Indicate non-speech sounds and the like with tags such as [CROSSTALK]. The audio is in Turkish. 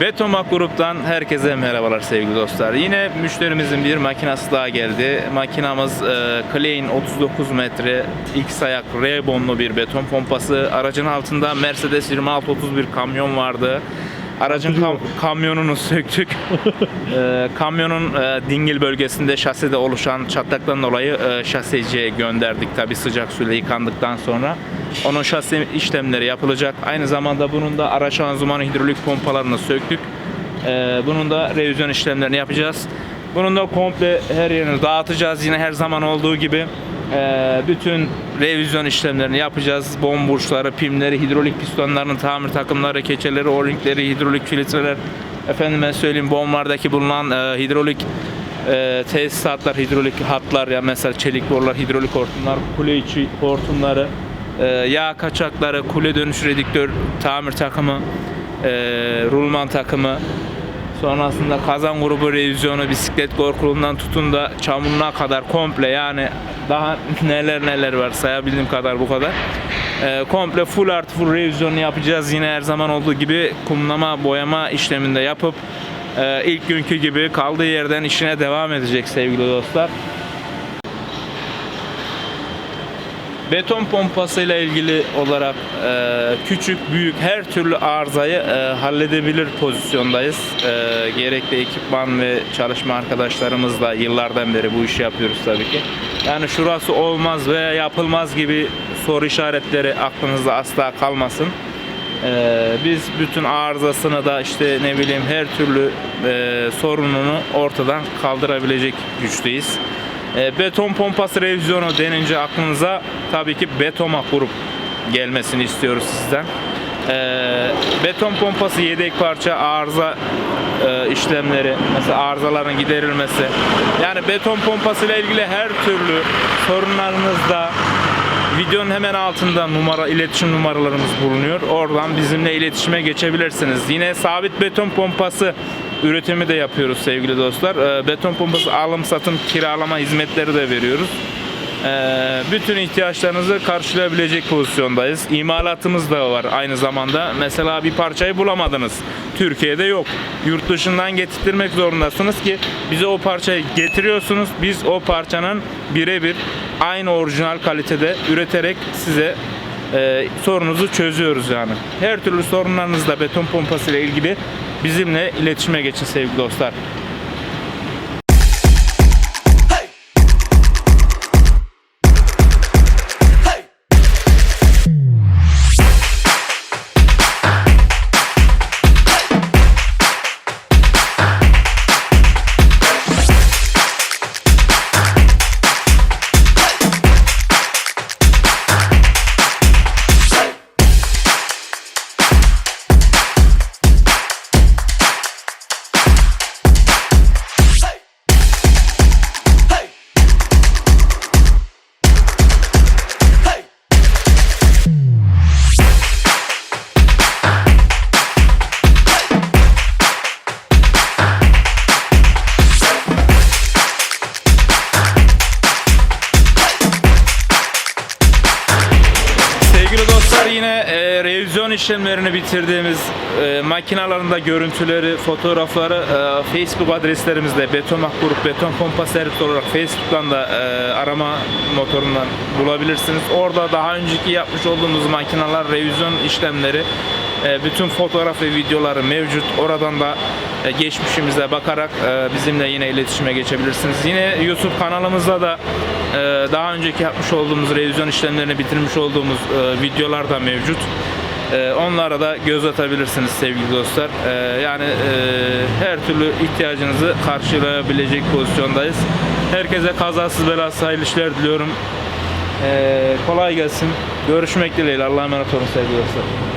Betomak Grup'tan herkese merhabalar sevgili dostlar. Yine müşterimizin bir makinası daha geldi. Makinamız e, Klein 39 metre X ayak R-bonlu bir beton pompası. Aracın altında Mercedes 2631 kamyon vardı. Aracın kam- kamyonunu [LAUGHS] söktük. E, kamyonun e, dingil bölgesinde şaside oluşan çatlaktan dolayı e, şaseciye gönderdik tabi sıcak suyla yıkandıktan sonra. Onun şasi işlemleri yapılacak. Aynı zamanda bunun da araç şanzımanı hidrolik pompalarını söktük. E, bunun da revizyon işlemlerini yapacağız. Bunun da komple her yerini dağıtacağız. Yine her zaman olduğu gibi e, bütün revizyon işlemlerini yapacağız. Bomb burçları, pimleri, hidrolik pistonlarının tamir takımları, keçeleri, o-ringleri, hidrolik filtreler, efendime söyleyeyim bombardaki bulunan e, hidrolik e, tesisatlar, hidrolik hatlar ya mesela çelik borular, hidrolik hortumlar, kule içi hortumları, e, yağ kaçakları, kule dönüş redüktör tamir takımı, e, rulman takımı, Sonrasında kazan grubu revizyonu, bisiklet korkulundan tutun da çamuruna kadar komple yani daha [LAUGHS] neler neler var sayabildiğim kadar bu kadar. Ee, komple full artı full revizyonu yapacağız. Yine her zaman olduğu gibi kumlama, boyama işleminde yapıp e, ilk günkü gibi kaldığı yerden işine devam edecek sevgili dostlar. Beton pompasıyla ilgili olarak e, küçük, büyük her türlü arızayı e, halledebilir pozisyondayız. E, gerekli ekipman ve çalışma arkadaşlarımızla yıllardan beri bu işi yapıyoruz tabii ki. Yani şurası olmaz veya yapılmaz gibi soru işaretleri aklınızda asla kalmasın. E, biz bütün arızasını da işte ne bileyim her türlü e, sorununu ortadan kaldırabilecek güçteyiz. E, beton pompası revizyonu denince aklınıza tabii ki Betoma grup gelmesini istiyoruz sizden. E, beton pompası yedek parça arıza e, işlemleri, mesela arızaların giderilmesi. Yani beton pompası ile ilgili her türlü sorunlarınızda videonun hemen altında numara iletişim numaralarımız bulunuyor. Oradan bizimle iletişime geçebilirsiniz. Yine sabit beton pompası üretimi de yapıyoruz sevgili dostlar. Ee, Beton pompası alım, satım, kiralama hizmetleri de veriyoruz. Ee, Bütün ihtiyaçlarınızı karşılayabilecek pozisyondayız. İmalatımız da var aynı zamanda. Mesela bir parçayı bulamadınız. Türkiye'de yok. Yurt dışından getirtmek zorundasınız ki bize o parçayı getiriyorsunuz. Biz o parçanın birebir aynı orijinal kalitede üreterek size e, sorunuzu çözüyoruz yani. Her türlü sorunlarınızla beton pompası ile ilgili bizimle iletişime geçin sevgili dostlar. Dostlar yine e, revizyon işlemlerini bitirdiğimiz e, makinaların görüntüleri, fotoğrafları e, Facebook adreslerimizde Betomak Grup, Beton Pompa Servis olarak Facebook'tan da e, arama motorundan bulabilirsiniz. Orada daha önceki yapmış olduğumuz makinalar, revizyon işlemleri, e, bütün fotoğraf ve videoları mevcut. Oradan da geçmişimize bakarak e, bizimle yine iletişime geçebilirsiniz. Yine YouTube kanalımızda da e, daha önceki yapmış olduğumuz revizyon işlemlerini bitirmiş olduğumuz e, videolar da mevcut. E, Onlara da göz atabilirsiniz sevgili dostlar. E, Yani e, her türlü ihtiyacınızı karşılayabilecek pozisyondayız. Herkese kazasız belasız hayırlı işler diliyorum. E, Kolay gelsin. Görüşmek dileğiyle. Allah'a emanet olun sevgili dostlar.